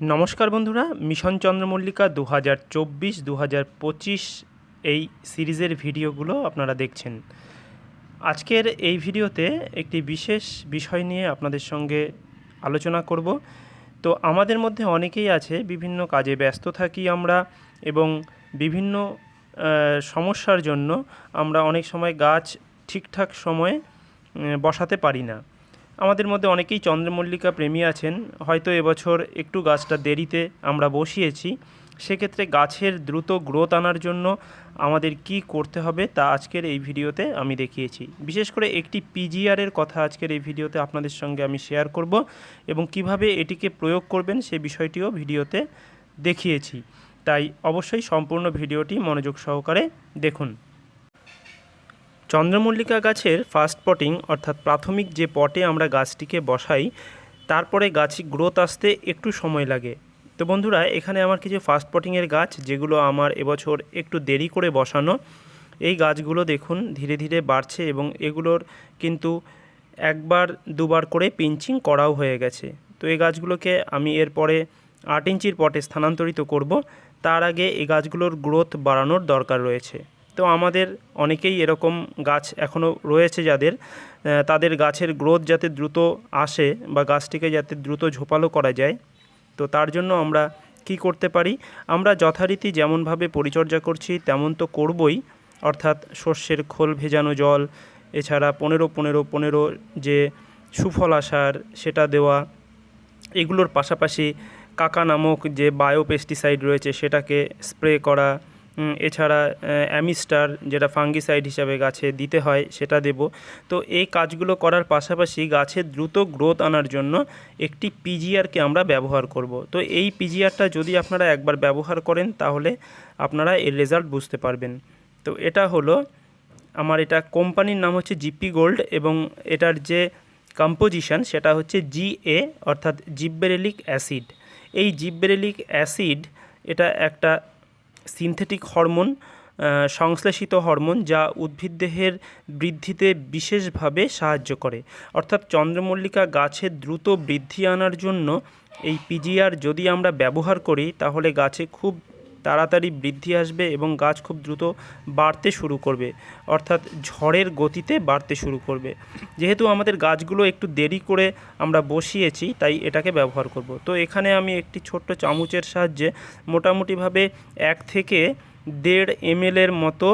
নমস্কার বন্ধুরা, মিশন চন্দ্রমল্লিকা দু হাজার চব্বিশ দু হাজার পঁচিশ এই সিরিজের ভিডিওগুলো আপনারা দেখছেন। আজকের এই ভিডিওতে একটি বিশেষ বিষয় নিয়ে আপনাদের সঙ্গে আলোচনা করব। তো আমাদের মধ্যে অনেকেই আছে, বিভিন্ন কাজে ব্যস্ত থাকি আমরা এবং বিভিন্ন সমস্যার জন্য আমরা অনেক সময় গাছ ঠিকঠাক সময়ে বসাতে পারি না। আমাদের মধ্যে অনেকেই চন্দ্রমল্লিকা প্রেমী আছেন। হয়তো এবছর একটু গাছটা দেরিতে আমরা বসিয়েছি। সেক্ষেত্রে গাছের দ্রুত গ্রোথ আনার জন্য আমাদের কি করতে হবে তা আজকের এই ভিডিওতে আমি দেখিয়েছি। বিশেষ করে একটি পিজিআরের কথা আজকের এই ভিডিওতে আপনাদের সঙ্গে আমি শেয়ার করব এবং কীভাবে এটিকে প্রয়োগ করবেন সে বিষয়টিও ভিডিওতে দেখিয়েছি। তাই অবশ্যই সম্পূর্ণ ভিডিওটি মনোযোগ সহকারে দেখুন। চন্দ্রমল্লিকা গাছের ফার্স্ট পটিং অর্থাৎ প্রাথমিক যে পটে আমরা গাছটিকে বসাই, তারপরে গাছ গ্রোথ আসতে একটু সময় লাগে। তো বন্ধুরা, এখানে আমার কিছু ফার্স্ট পটিংয়ের গাছ, যেগুলো আমার এবছর একটু দেরি করে বসানো, এই গাছগুলো দেখুন, ধীরে ধীরে বাড়ছে এবং এগুলোর কিন্তু একবার, দুবার করে পিঞ্চিং করাও হয়ে গেছে। তো এই গাছগুলোকে আমি এরপরে আট ইঞ্চির পটে স্থানান্তরিত করব। তার আগে এই গাছগুলোর গ্রোথ বাড়ানোর দরকার রয়েছে। তো আমাদের অনেকেই এরকম গাছ এখনও রয়েছে যাদের তাদের গাছের গ্রোথ যাতে দ্রুত আসে বা গাছটিকে যাতে দ্রুত ঝোপালো করা যায়, তো তার জন্য আমরা কি করতে পারি? আমরা যথারীতি যেমনভাবে পরিচর্যা করছি তেমন তো করবই, অর্থাৎ শস্যের খোল ভেজানো জল, এছাড়া পনেরো পনেরো পনেরো যে সুফলা সার সেটা দেওয়া, এগুলোর পাশাপাশি কাকা নামক যে বায়ো পেস্টিসাইড রয়েছে সেটাকে স্প্রে করা এছাড়া অ্যামিস্টার, যেটা ফাঙ্গিসাইড হিসাবে গাছে দিতে হয়, সেটা দেব। তো এই কাজগুলো করার পাশাপাশি গাছের দ্রুত গ্রোথ আনার জন্য একটি পিজিআরকে আমরা ব্যবহার করব। তো এই পিজিআরটা যদি আপনারা একবার ব্যবহার করেন, তাহলে আপনারা এর রেজাল্ট বুঝতে পারবেন। তো এটা হলো আমার এটা কোম্পানির নাম হচ্ছে জিপি গোল্ড এবং এটার যে কম্পোজিশন সেটা হচ্ছে জিএ অর্থাৎ জিব্বেরেলিক অ্যাসিড এই জিব্বেরেলিক অ্যাসিড এটা একটা সিনথেটিক হরমোন সংশ্লেষিত হরমোন যা উদ্ভিদদেহের বৃদ্ধিতে বিশেষভাবে সাহায্য করে। অর্থাৎ চন্দ্রমল্লিকা গাছের দ্রুত বৃদ্ধি আনার জন্য এই পিজিআর যদি আমরা ব্যবহার করি, তাহলে গাছে খুব তাড়াতাড়ি বৃদ্ধি আসবে এবং গাছ খুব দ্রুত বাড়তে শুরু করবে, অর্থাৎ ঝড়ের গতিতে বাড়তে শুরু করবে। যেহেতু আমাদের গাছগুলো একটু দেরি করে আমরা বসিয়েছি, তাই এটাকে ব্যবহার করব। তো এখানে আমি একটি ছোট্ট চামচের সাহায্যে মোটামুটিভাবে এক থেকে দেড় এমএলের মতো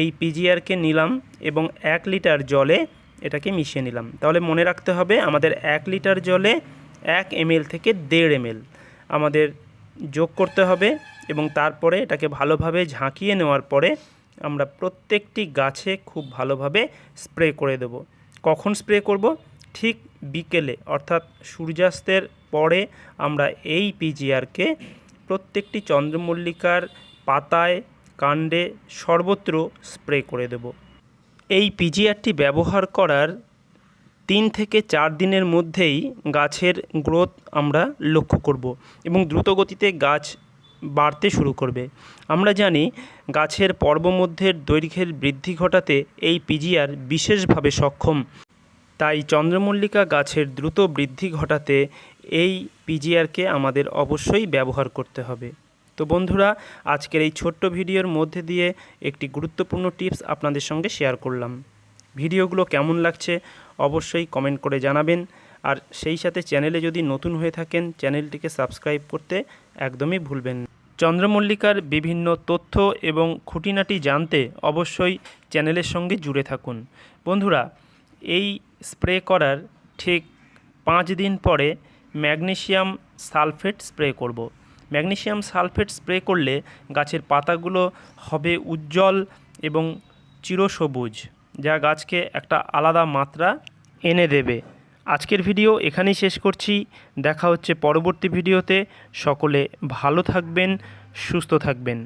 এই পিজিআরকে নিলাম এবং এক লিটার জলে এটাকে মিশিয়ে নিলাম। তাহলে মনে রাখতে হবে, আমাদের এক লিটার জলে এক এমএল থেকে দেড় এমএল আমাদের যোগ করতে হবে। এবং তারপরে এটাকে ভালোভাবে ঝাঁকিয়ে নেওয়ার পরে আমরা প্রত্যেকটি গাছে খুব ভালোভাবে স্প্রে করে দেব। কখন স্প্রে করব? ঠিক বিকেলে, অর্থাৎ সূর্যাস্তের পরে আমরা এই পিজিআরকে প্রত্যেকটি চন্দ্রমল্লিকার পাতায়, কাণ্ডে সর্বত্র স্প্রে করে দেব। এই পিজিআরটি ব্যবহার করার তিন থেকে চার দিনের মধ্যেই গাছের গ্রোথ আমরা লক্ষ্য করব এবং দ্রুতগতিতে গাছ বাড়তে শুরু করবে। আমরা জানি গাছের পর্বমধ্যের দৈর্ঘ্যের বৃদ্ধি ঘটাতে এই পিজিআর বিশেষভাবে সক্ষম। তাই চন্দ্রমল্লিকা গাছের দ্রুত বৃদ্ধি ঘটাতে এই পিজিআরকে আমাদের অবশ্যই ব্যবহার করতে হবে। তো বন্ধুরা, আজকের এই ছোট্ট ভিডিওর মধ্যে দিয়ে একটি গুরুত্বপূর্ণ টিপস আপনাদের সঙ্গে শেয়ার করলাম। ভিডিওগুলো কেমন লাগছে অবশ্যই কমেন্ট করে জানাবেন। আর সেই সাথে চ্যানেলে যদি নতুন হয়ে থাকেন, চ্যানেলটিকে সাবস্ক্রাইব করতে একদমই ভুলবেন না। চন্দ্রমল্লিকার বিভিন্ন তথ্য এবং খুঁটিনাটি জানতে অবশ্যই চ্যানেলের সঙ্গে জুড়ে থাকুন বন্ধুরা, এই স্প্রে করার ঠিক পাঁচ দিন পরে ম্যাগনেসিয়াম সালফেট স্প্রে করব। ম্যাগনেসিয়াম সালফেট স্প্রে করলে গাছের পাতাগুলো হবে উজ্জ্বল এবং চিরসবুজ, যা গাছকে একটা আলাদা মাত্রা এনে দেবে আজকের ভিডিও এখানেই শেষ করছি। দেখা হচ্ছে পরবর্তী ভিডিওতে। সকলে ভালো থাকবেন সুস্থ থাকবেন।